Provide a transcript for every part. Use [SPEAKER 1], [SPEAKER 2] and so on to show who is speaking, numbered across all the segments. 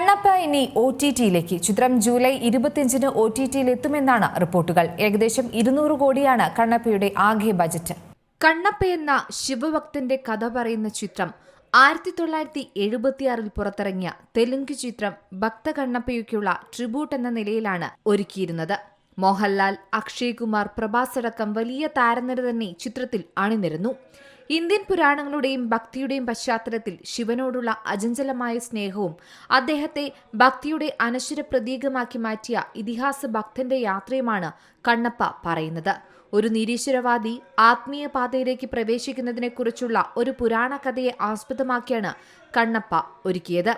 [SPEAKER 1] കണ്ണപ്പ ഇനി O T ടിയിലേക്ക് ചിത്രം July ഇരുപത്തിയഞ്ചിന് ഒ ടി ടിയിൽ എത്തുമെന്നാണ് റിപ്പോർട്ടുകൾ. ഏകദേശം ഇരുന്നൂറ് കോടിയാണ് കണ്ണപ്പയുടെ ആകെ ബജറ്റ്.
[SPEAKER 2] കണ്ണപ്പ എന്ന ശിവഭക്തന്റെ കഥ പറയുന്ന ചിത്രം ആയിരത്തി തൊള്ളായിരത്തി എഴുപത്തിയാറിൽ പുറത്തിറങ്ങിയ തെലുങ്ക് ചിത്രം ഭക്ത കണ്ണപ്പയ്ക്കുള്ള ട്രിബ്യൂട്ട് എന്ന നിലയിലാണ് ഒരുക്കിയിരുന്നത്. മോഹൻലാൽ അക്ഷയ് കുമാർ പ്രഭാസ് അടക്കം വലിയ താരനിര തന്നെ ചിത്രത്തിൽ അണിനിരന്നു. ഇന്ത്യൻ പുരാണങ്ങളുടെയും ഭക്തിയുടെയും പശ്ചാത്തലത്തിൽ ശിവനോടുള്ള അചഞ്ചലമായ സ്നേഹവും അദ്ദേഹത്തെ ഭക്തിയുടെ അനശ്വര പ്രതീകമാക്കി മാറ്റിയ ഇതിഹാസ ഭക്തന്റെ യാത്രയുമാണ് കണ്ണപ്പ പറയുന്നത്. ഒരു നിരീശ്വരവാദി ആത്മീയ പാതയിലേക്ക് പ്രവേശിക്കുന്നതിനെക്കുറിച്ചുള്ള ഒരു പുരാണ കഥയെ ആസ്പദമാക്കിയാണ് കണ്ണപ്പ ഒരുക്കിയത്.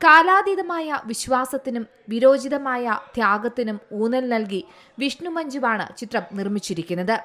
[SPEAKER 2] കാലാതീതമായ വിശ്വാസത്തിനും വിരോചിതമായ ത്യാഗത്തിനും ഊന്നൽ നൽകി വിഷ്ണു മഞ്ജുവാണ് ചിത്രം നിർമ്മിച്ചിരിക്കുന്നത്.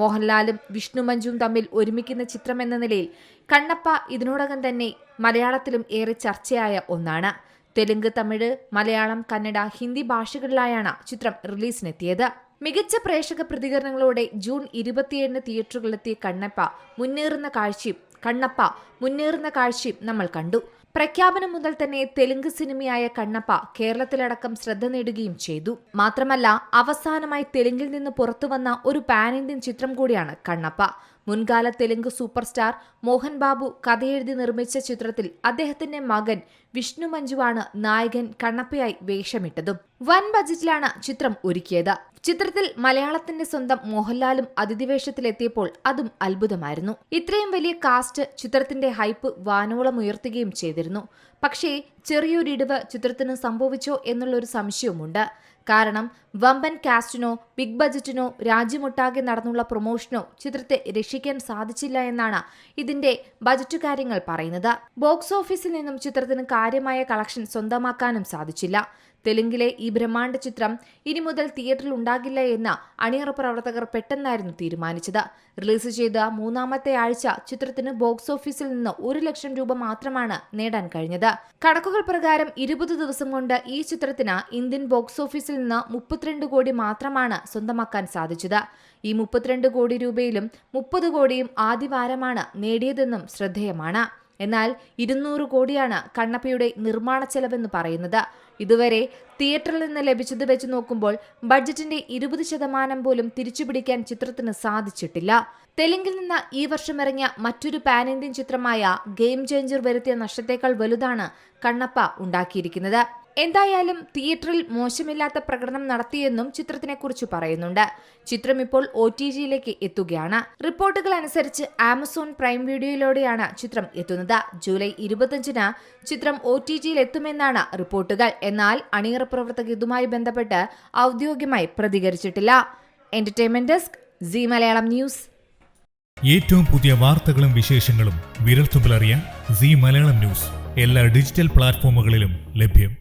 [SPEAKER 2] മോഹൻലാലും വിഷ്ണു മഞ്ജുവും തമ്മിൽ ഒരുമിക്കുന്ന ചിത്രമെന്ന നിലയിൽ കണ്ണപ്പ ഇതിനോടകം തന്നെ മലയാളത്തിലും ഏറെ ചർച്ചയായ ഒന്നാണ്. തെലുങ്ക് തമിഴ് മലയാളം കന്നഡ ഹിന്ദി ഭാഷകളിലായാണ് ചിത്രം റിലീസിനെത്തിയത്. മികച്ച പ്രേക്ഷക പ്രതികരണങ്ങളോടെ ജൂൺ ഇരുപത്തിയേഴിന് തിയേറ്ററുകളിലെത്തിയ കണ്ണപ്പ മുന്നേറുന്ന കാഴ്ചയും കണ്ണപ്പ മുന്നേറുന്ന കാഴ്ചയും നമ്മൾ കണ്ടു. പ്രഖ്യാപനം മുതൽ തന്നെ തെലുങ്ക് സിനിമയായ കണ്ണപ്പ കേരളത്തിലടക്കം ശ്രദ്ധ നേടുകയും ചെയ്തു. മാത്രമല്ല അവസാനമായി തെലുങ്കിൽ നിന്ന് പുറത്തുവന്ന ഒരു പാൻ ഇന്ത്യൻ ചിത്രം കൂടിയാണ് കണ്ണപ്പ. മുൻകാല തെലുങ്ക് സൂപ്പർ സ്റ്റാർ മോഹൻ ബാബു കഥയെഴുതി നിർമ്മിച്ച ചിത്രത്തിൽ അദ്ദേഹത്തിന്റെ മകൻ വിഷ്ണു മഞ്ജുവാണ് നായകൻ കണ്ണപ്പയായി വേഷമിട്ടതും. വൻ ബജറ്റിലാണ് ചിത്രം ഒരുക്കിയത്. ചിത്രത്തിൽ മലയാളത്തിന്റെ സ്വന്തം മോഹൻലാലും അതിഥിവേഷത്തിലെത്തിയപ്പോൾ അതും അത്ഭുതമായിരുന്നു. ഇത്രയും വലിയ കാസ്റ്റ് ചിത്രത്തിന്റെ ഹൈപ്പ് വാനോളം ഉയർത്തുകയും ചെയ്തിരുന്നു. പക്ഷേ ചെറിയൊരിടിവ് ചിത്രത്തിന് സംഭവിച്ചോ എന്നുള്ളൊരു സംശയവുമുണ്ട്. കാരണം വമ്പൻ കാസ്റ്റിനോ ബിഗ് ബജറ്റിനോ രാജ്യമൊട്ടാകെ നടന്നുള്ള പ്രൊമോഷനോ ചിത്രത്തെ രക്ഷിക്കാൻ സാധിച്ചില്ല എന്നാണ് ഇതിന്റെ ബജറ്റ് കാര്യങ്ങൾ പറയുന്നത്. ബോക്സ് ഓഫീസിൽ നിന്നും ചിത്രത്തിന് കാര്യമായ കളക്ഷൻ സ്വന്തമാക്കാനും സാധിച്ചില്ല. തെലുങ്കിലെ ഈ ബ്രഹ്മാണ്ഡ ചിത്രം ഇനി മുതൽ തിയേറ്ററിൽ ഉണ്ടാകില്ല എന്ന അണിയറ പ്രവർത്തകർ പെട്ടെന്നായിരുന്നു തീരുമാനിച്ചത്. റിലീസ് ചെയ്ത മൂന്നാമത്തെ ആഴ്ച ചിത്രത്തിന് ബോക്സ് ഓഫീസിൽ നിന്ന് ഒരു ലക്ഷം രൂപ മാത്രമാണ് നേടാൻ കഴിഞ്ഞത്. കണക്കുകൾ പ്രകാരം ഇരുപത് ദിവസം കൊണ്ട് ഈ ചിത്രത്തിന് ഇന്ത്യൻ ബോക്സ് ഓഫീസിൽ നിന്ന് മുപ്പത്തിരണ്ട് കോടി മാത്രമാണ് സ്വന്തമാക്കാൻ സാധിച്ചത്. ഈ മുപ്പത്തിരണ്ട് കോടി രൂപയിലും മുപ്പത് കോടിയും ആദ്യവാരമാണ് നേടിയതെന്നും ശ്രദ്ധേയമാണ്. എന്നാൽ ഇരുന്നൂറ് കോടിയാണ് കണ്ണപ്പയുടെ നിർമ്മാണ ചെലവെന്ന് പറയുന്നത്. ഇതുവരെ തിയേറ്ററിൽ നിന്ന് ലഭിച്ചത് വെച്ച് നോക്കുമ്പോൾ ബഡ്ജറ്റിന്റെ ഇരുപത് ശതമാനം പോലും തിരിച്ചുപിടിക്കാൻ ചിത്രത്തിന് സാധിച്ചിട്ടില്ല. തെലുങ്കിൽ നിന്ന് ഈ വർഷം ഇറങ്ങിയ മറ്റൊരു പാൻ ഇന്ത്യൻ ചിത്രമായ ഗെയിം ചേഞ്ചർ വരുത്തിയ നഷ്ടത്തേക്കാൾ വലുതാണ് കണ്ണപ്പ ഉണ്ടാക്കിയിരിക്കുന്നത്. എന്തായാലും തിയേറ്ററിൽ മോശമില്ലാത്ത പ്രകടനം നടത്തിയെന്നും ചിത്രത്തിനെക്കുറിച്ച് പറയുന്നുണ്ട്. ചിത്രം ഇപ്പോൾ ഒ ടി ജിയിലേക്ക് എത്തുകയാണ്. റിപ്പോർട്ടുകൾ അനുസരിച്ച് ആമസോൺ പ്രൈം വീഡിയോയിലൂടെയാണ് ചിത്രം എത്തുന്നത്. ജൂലൈ ഇരുപത്തിയഞ്ചിന് ചിത്രം ഒ ടി ജിയിൽ എത്തുമെന്നാണ് റിപ്പോർട്ടുകൾ. എന്നാൽ അണിയറ പ്രവർത്തകർ ഇതുമായി ബന്ധപ്പെട്ട് ഔദ്യോഗികമായി പ്രതികരിച്ചിട്ടില്ല. Entertainment desk Zee Malayalam news.
[SPEAKER 3] ഏറ്റവും പുതിയ വാർത്തകളും വിശേഷങ്ങളും വിരൽത്തുമ്പിൽ അറിയാൻ സി മലയാളം ന്യൂസ്. എല്ലാ ഡിജിറ്റൽ പ്ലാറ്റ്ഫോമുകളിലും ലഭ്യം.